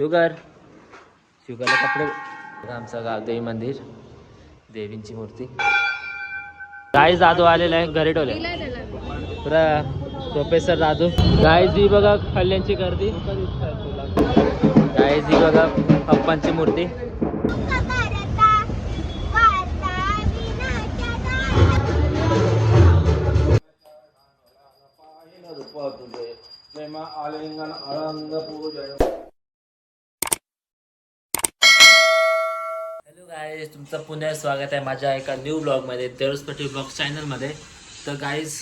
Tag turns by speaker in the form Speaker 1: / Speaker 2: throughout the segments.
Speaker 1: Sugar. शुगरला कपडे आमचं गावदेवी मंदिर. देवींची मूर्ती. गाई जाधव आलेला आहे घरी ठेवले प्रोफेसर जाधव गाईज ही बघा कल्याणची गर्दी. गाईज ही बघा पप्पांची मूर्ती.
Speaker 2: आलिंगन आनंद पूजन.
Speaker 1: गाईज तुमचं पुन्हा स्वागत आहे माझ्या एका न्यू ब्लॉगमध्ये देवस्पटी ब्लॉग चॅनलमध्ये तर गाईज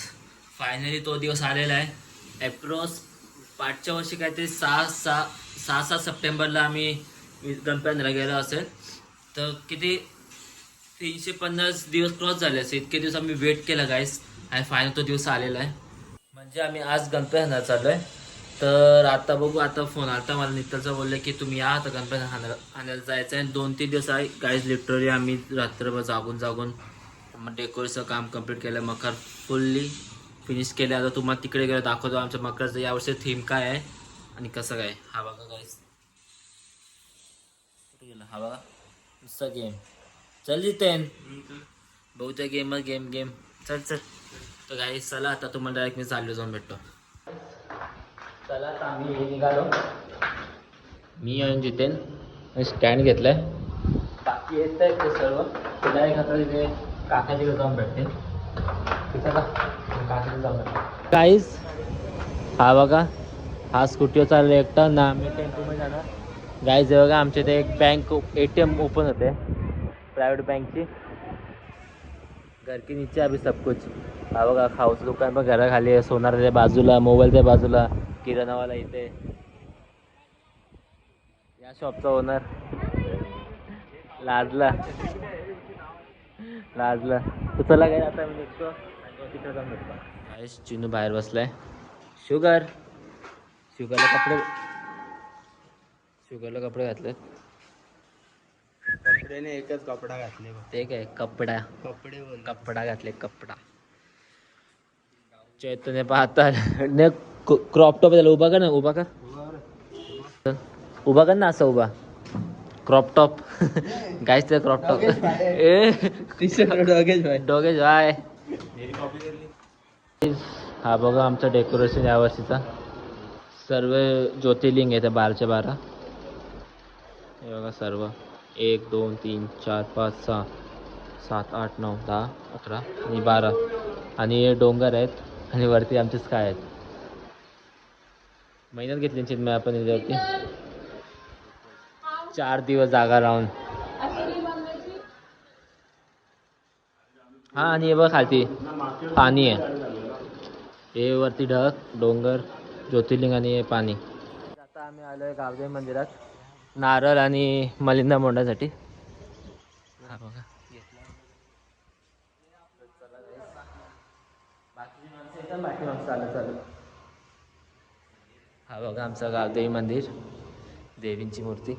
Speaker 1: फायनली तो दिवस आलेला आहे. एप्रोस पाठच्या वर्षी काहीतरी सहा सहा सहा सात सप्टेंबरला आम्ही गणपतीला गेलो असेल. तर किती? तीनशे पन्नास दिवस क्रॉस झाले असेल. इतके दिवस आम्ही वेट केला गाईज आणि फायनल तो दिवस आलेला आहे. म्हणजे आम्ही आज गणपती चाललो आहे तर आता बघू आता फोन आता मला. नित्तलचा बोलले की तुम्ही या आता गणपती हाणायला हाणायला जायचं आहे दोन तीन दिवस आहे. गाईज लिटरली आम्ही रात्रभर जागून जागून मग डेकोरेशनचं काम कंप्लीट केलं मकर फुल्ली फिनिश केलं. आता तुम्हाला तिकडे गेलं दाखवतो आमच्या मकरचं यावर्षी थीम काय आहे आणि कसं काय हा बघा गाईज कुठे गेला? हा बघा. नुसता गेम चल जिथे बहुतेक गेमच गेम गेम चल चल. तर गाईज चला आता तुम्हाला डायरेक्ट मी चाललो जाऊन भेटतो. चला आम्ही हे निघालो. मी आणि जितेन. स्टँड घेतलाय. बाकी येत आहेत ते सर्व. ते डायरेक्ट आता तिथे काकाजीकडे जाऊन भेटते. चला काकाकडे जाऊन भेटते. काहीच हा बघा. हा स्कूटीवर चालला एकटा. ना आम्ही टेम्पोमध्ये जाणार. गाईज बघा आमच्या इथे एक bank A T M open होते. प्रायव्हेट बँकची घर के नीचे अभी सब कुछ हा बघा खाऊचं दुकान पण घराखाली आहे. सोनाराच्या बाजूला मोबाईलच्या बाजूला. किराणावाला इथे. या शॉपचा ओनर लाजला. लाजला. तर चला काय आता मी निघतो. आणि तो तिकडे जाऊन भेटतो गाईस चिनू बाहेर बसलाय. शुगर शुगरला कपडे शुगरला कपडे घातले
Speaker 2: कपड्याने एकच कपडा घातले.
Speaker 1: ते काय? कपडा.
Speaker 2: कपडे
Speaker 1: कपडा घातले कपडा. चैतन्य पाहता. क्रॉप टॉप त्याला उभा कर ना उभा कर. उभा कर ना असं उभा. क्रॉप टॉप गायच ते क्रॉप टॉप ए.
Speaker 2: डॉगेज भाई.
Speaker 1: डोगे जाय हा बघा आमचं डेकोरेशन यावर्षीचा सर्व ज्योतिर्लिंग आहे त्या बाराच्या बारा. हे बघा सर्व. एक दोन तीन चार पाच सहा सात आठ नऊ दहा अकरा आणि बारा. आणि हे डोंगर आहेत आणि वरती आमचे स्काय आहेत. मेहनत घेतली चिन्मय आपण याच्यावरती. चार दिवस जागा राहून. हा आणि हे बघ खालती. पाणी आहे. हे वरती ढग डोंगर ज्योतिर्लिंग आणि हे पाणी. आता आम्ही आलो आहे गावदेव मंदिरात. नारळ आणि मलिंदा मोंडासाठी हा बघा. माणसं येतात बाकी माणसं हा बघा आमचं गावदेवी मंदिर देवींची मूर्ती.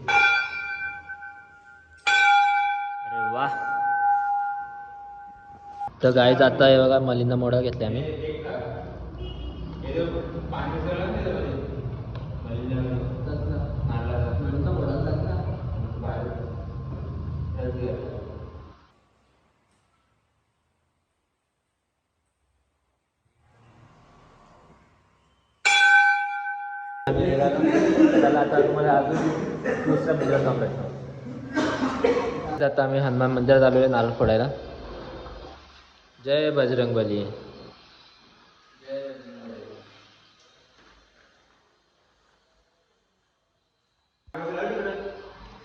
Speaker 1: अरे वा. तर गाय जाता आहे बघा मलिंदा मोडा घेतले आम्ही. त्याला आता तुम्हाला अजून आता आम्ही हनुमान मंदिरात आलो आहे नारळ फोडायला. जय बजरंग बली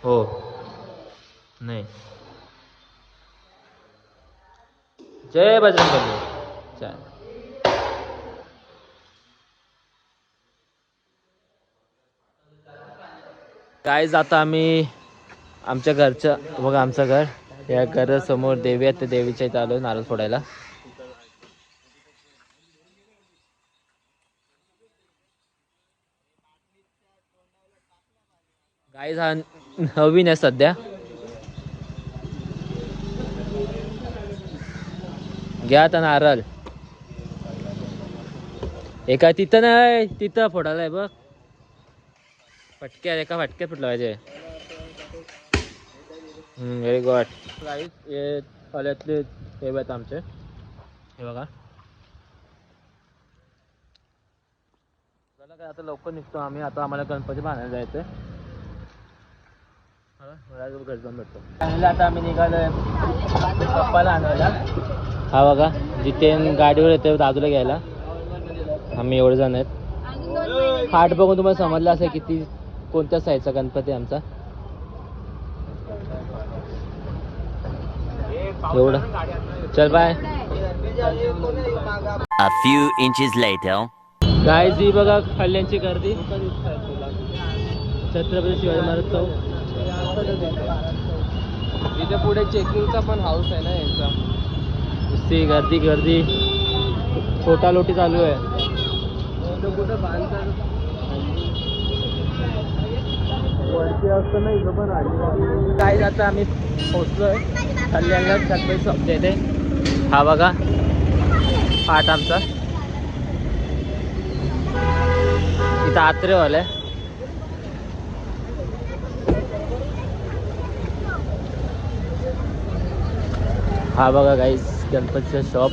Speaker 1: हो. नाही. जय बजरंग बली चालेल. काय आता आम्ही आमच्या घरचं बघा आमचं घर. या घरासमोर देवी आहेत त्या देवीच्या इथं आलो नारळ फोडायला. गाईज हा नवीन आहे सध्या. घ्या आता नारळ. एका तिथं नाही तिथं फोडायला आहे बघ. फटक्या एका फटक्यात फुटलं पाहिजे. व्हेरी गुड प्राईस हे कॉलेजले हे आहेत आमचे. हे बघा. चला काय आता लवकर निघतो आम्ही. आता आम्हाला गणपती बांधायला जायचं घरी जाऊन भेटतो. आता आम्ही निघालोय पप्पाला आणायला. हा बघा जिथे गाडीवर येते दादूला घ्यायला. आम्ही एवढे जण आहेत. हाट बघून तुम्हाला समजलं असं किती कोणत्या साईजचा गणपती आमचा? एवढं. चल bye
Speaker 3: A few inches later.
Speaker 1: गाय जी बघा कल्याणची गर्दी. छत्रपती शिवाजी महाराज चौक.
Speaker 2: इथे पुढे चेकिंगचा पण हाऊस आहे ना यांचा.
Speaker 1: नुसती गर्दी गर्दी. छोटा लोटी चालू आहे.
Speaker 2: कुठं बांधतात
Speaker 1: वरती असतं ना इथं पण काय आता आम्ही? पोहोचलोय. कल्याणला छत्रपती शॉप येते हा बघा. पाठ आमचा. इथं आत्रेवाला आहे. हा बघा गाईस गणपतीचं शॉप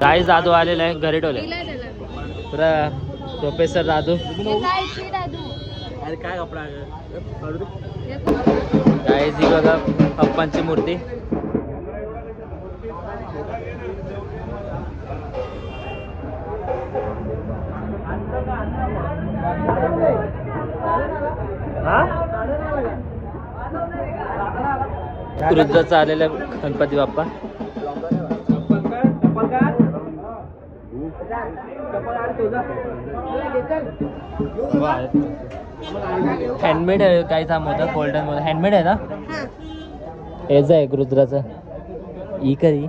Speaker 1: गाईस दादू आलेला आहे घरी ठेवले पुरा. प्रोफेसर दादू
Speaker 2: अरे काय कपडा
Speaker 1: ही बघा अप्पांची मूर्ती. रुद्राचा आलेला गणपती बाप्पा. हँडमेड आहे काही थांब होतं गोल्डनमध्ये. हँडमेड आहे ना? हेच आहे रुद्राचं. ई करी.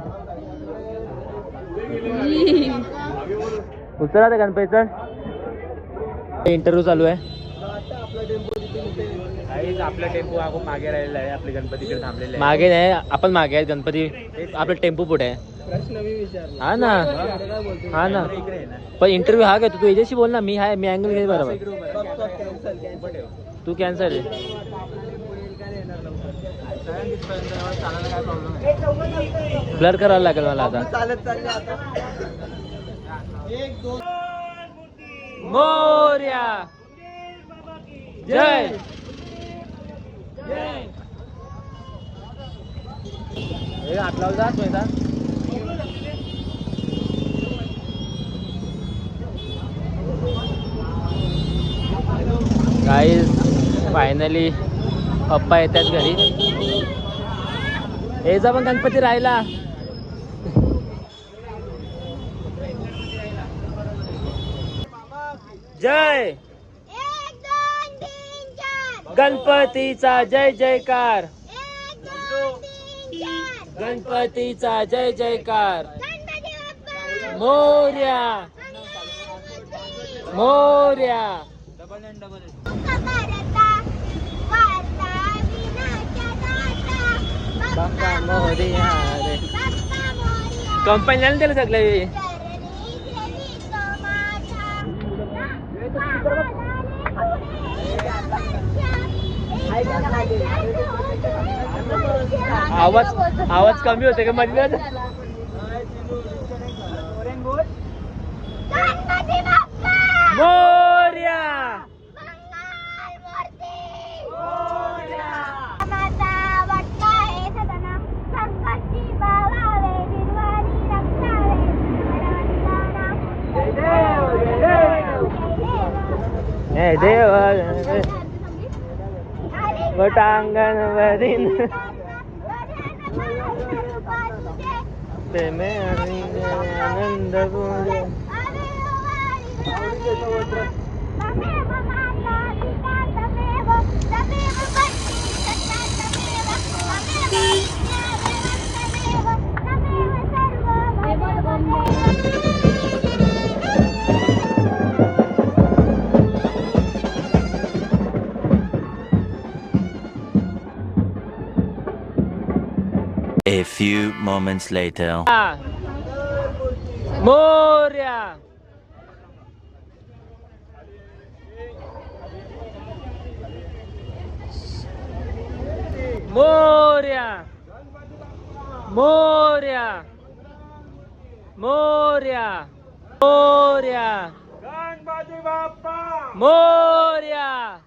Speaker 1: उचला ते गणपती चढ इंटरव्ह्यू चालू आहे.
Speaker 2: आपला टेम्पो मागे राहिलेला आहे आपले गणपतीकडे थांबलेले
Speaker 1: मागे नाही आपण मागे आहेत गणपती. आपलं टेम्पो पुढे आहे.
Speaker 2: प्रश्न मी विचारला.
Speaker 1: हा ना. हा ना. पण इंटरव्ह्यू हा काय? तू तू याच्याशी बोल ना मी हाय मी अँगल घेते बरोबर. तू कॅन्सल आहे ब्लर करायला लागेल मला आता.
Speaker 2: चालत चालले आता. एक दोन
Speaker 1: मोर्या. जय. हे हात लावला जा गाईज फायनली पप्पा येतात घरी. हे जा पण गणपती राहिला जय. गणपतीचा जय जयकार. गणपतीचा जय जयकार. मोर्या. मोर्या
Speaker 4: करता वार्ता विनाच्या दाता
Speaker 1: बाप्पा मोर्या रे
Speaker 4: बाप्पा मोरया
Speaker 1: कंपनीला दिलं सगळं. आवाज आवाज कमी होते का मध्ये
Speaker 4: गणपती बाप्पा
Speaker 1: मोर्या
Speaker 4: माता वाटता हे सदना संकष्टी बावावे निर्वाणी रक्षावे भगवंताना जय देव
Speaker 1: हे देव वटांगण वरील
Speaker 3: A few moments later.
Speaker 1: Ah. Moria!
Speaker 5: Moria! Moria! Moria! Moria!
Speaker 1: Moria!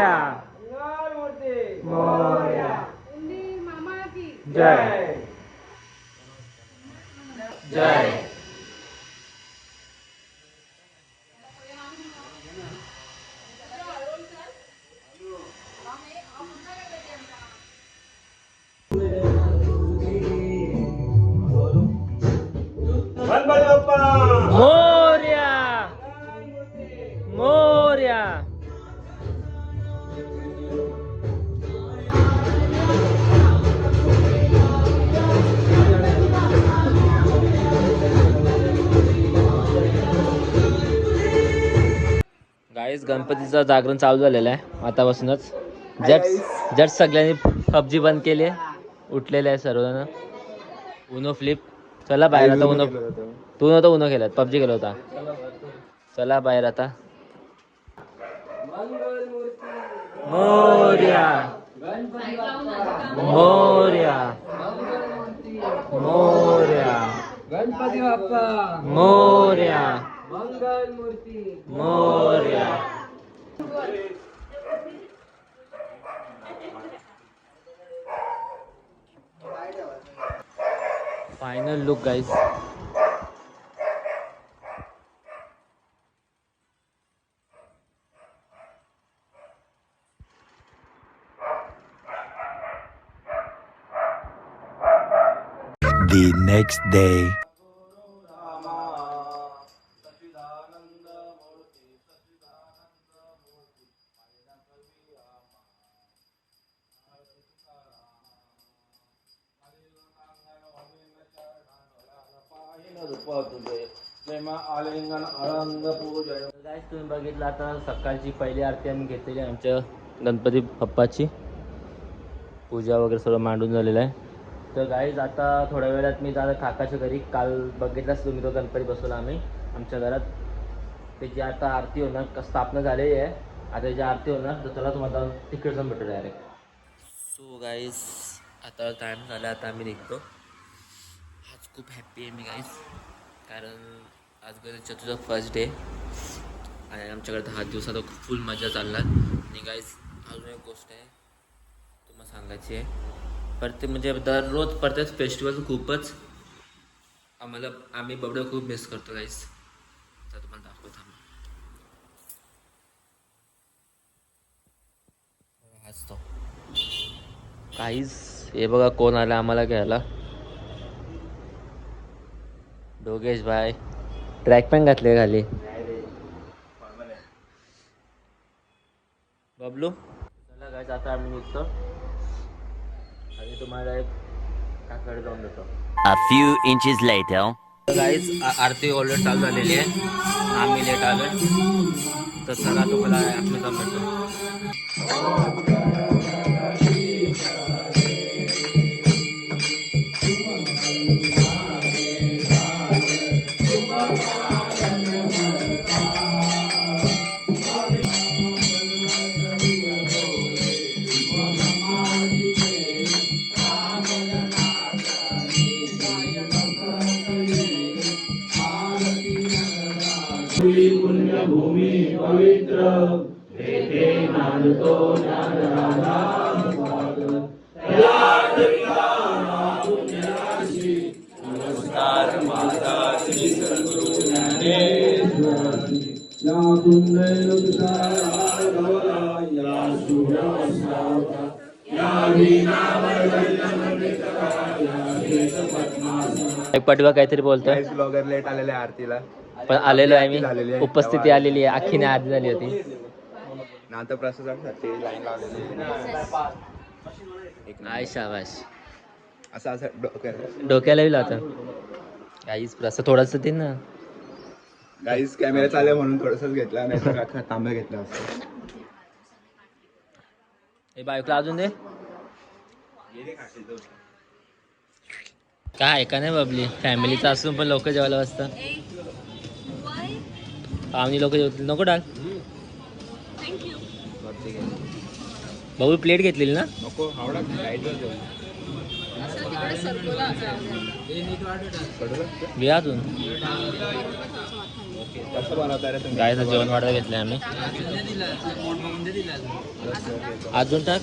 Speaker 1: Morya. जय। गाईस गणपतीचं जागरण चालू झालेलं आहे आतापासूनच. जट जट सगळ्यांनी पबजी बंद केली आहे. उठलेले आहे सर्वजण. उनो फ्लिप चला बाहेर आता उनो तू नव्हता उनो केलात. पबजी केला होता. चला बाहेर आता. Morya. Morya. Morya.
Speaker 5: Ganpati Bappa.
Speaker 1: Morya.
Speaker 5: Mangal Murti
Speaker 1: Morya final look guys
Speaker 2: The next day.
Speaker 1: तुम्ही बघितलं आता सकाळची पहिली आरती आम्ही घेतलेली आहे आमच्या गणपती बाप्पाची. पूजा वगैरे सर्व मांडून झालेलं आहे. तर गाईज आता थोड्या वेळात मी जाणार काकाच्या घरी काल बघितलाच तुम्ही तो गणपती बसवला आम्ही आमच्या घरात. त्याची आता आरती होणार क- स्थापना झालेली आहे. आता त्याची आरती होणार तर चला तुम्हाला तिकडे जाऊन भेटू डायरेक्ट सो गाईज आता टाईम झाला आता आम्ही निघतो. खूप हॅप्पी आहे मी गाईज कारण आज गणेश चतुर्थ फर्स्ट डे आणि आमच्याकडे दहा दिवसात फुल मजा चालणार. आणि गाईज अजून एक गोष्ट आहे तुम्हाला सांगायची आहे. प्रत्येक म्हणजे दररोज परत फेस्टिवल खूपच आम्हाला आम्ही बबडं खूप मिस करतो गाईज तर तुम्हाला दाखवत आम्ही हाच तो. काहीच हे बघा कोण आला आम्हाला घ्यायला. दोघेश भाई ट्रॅक पॅन घातले खाली. बबलू? चला काय आता आम्ही निघतो. आणि तुम्हाला एक काकडे जाऊन देतो.
Speaker 2: A few inches later.
Speaker 1: Guys Aarti already चालू झालेली आहे. आम्ही लेट आलो तर चला तुम्हाला आपलं जाऊन भेटतो एक पटवा काहीतरी बोलतोय.
Speaker 5: ब्लॉगर लेट आलेले आरतीला.
Speaker 1: पण आलेलो आहे मी. उपस्थिती आलेली आहे. अख्खीने आधी झाली होती.
Speaker 5: नातं प्रसादासाठी लाईन लावलेली.
Speaker 1: आय शाबाश
Speaker 5: असं असं डोक्यात
Speaker 1: डोक्याला. येईल आता काहीच प्रसाद थोडासा दे ना.
Speaker 5: गाईस कॅमेरा चालू म्हणून थोडंसंच घेतला नाही तर अख्खा तांब्या घेतला असतं
Speaker 1: हे बायकोला अजून दे. काय आहे का नाही बाबली फॅमिलीचं असून पण लोक जेवायला बसतात. आम्ही लोक जेवतील. नको डाल भाऊ प्लेट घेतलेली ना?
Speaker 5: नको लाईटवर जेवण.
Speaker 1: बिहातून
Speaker 5: कसं बनवता रे तुम्ही
Speaker 1: गायचं जेवण वाढायला घेतलंय आम्ही. अजून टाक.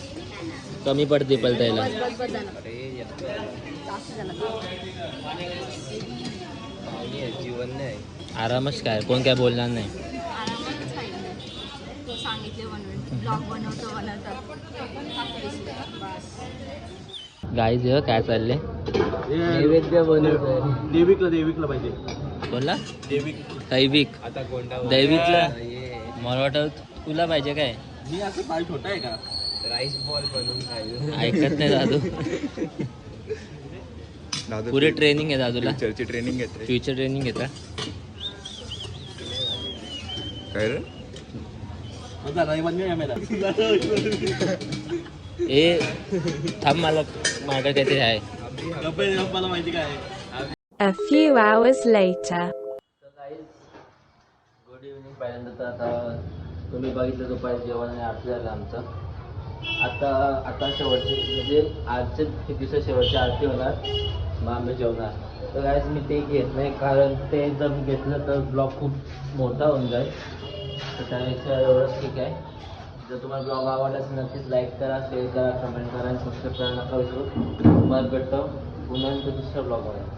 Speaker 1: कमी पडते पलटायला.
Speaker 2: जीवन नाही
Speaker 1: आरामच काय कोण काय बोलणार नाही.
Speaker 4: बनवतो बनवतो
Speaker 1: गाईज काय चालले
Speaker 2: नैवेद्य बनवतोय. देविकला देविकला पाहिजे.
Speaker 1: कोणला
Speaker 2: देविक.
Speaker 1: दैविक.
Speaker 2: आता कोणता
Speaker 1: दैविकला? मला वाटत तुला पाहिजे काय?
Speaker 2: मी असं पाय छोटा आहे का? राईस बॉल बनवून
Speaker 1: ऐकत नाही दादू.
Speaker 5: दादू
Speaker 1: पुरे ट्रेनिंग आहे दादूला.
Speaker 5: फ्युचरची ट्रेनिंग घेते
Speaker 1: फ्युचर ट्रेनिंग घेता
Speaker 5: काय रे?
Speaker 1: ए थांब मला माझ्याकडे काहीतरी आहे.
Speaker 2: मला माहिती काय
Speaker 6: A few hours later.
Speaker 1: Good evening पहिल्यांदा तर आता तुम्ही बघितलं दुपारी जेवण आणि आरती झालं आमचं. आता आता शेवटची म्हणजे आजच्या दिवसा शेवटची आरती होणार. मग आम्ही जेवणार. तर काहीच मी ते घेत नाही कारण ते जर मी घेतलं तर ब्लॉग खूप मोठा होऊन जाईल. तर त्यापेक्षा एवढंच ठीक आहे. जर तुम्हाला ब्लॉग आवडला असेल नक्कीच लाईक करा शेअर करा कमेंट करा आणि सबस्क्राईब करायला नका विसरू. मग भेटतो पुन्हा दुसऱ्या ब्लॉगमध्ये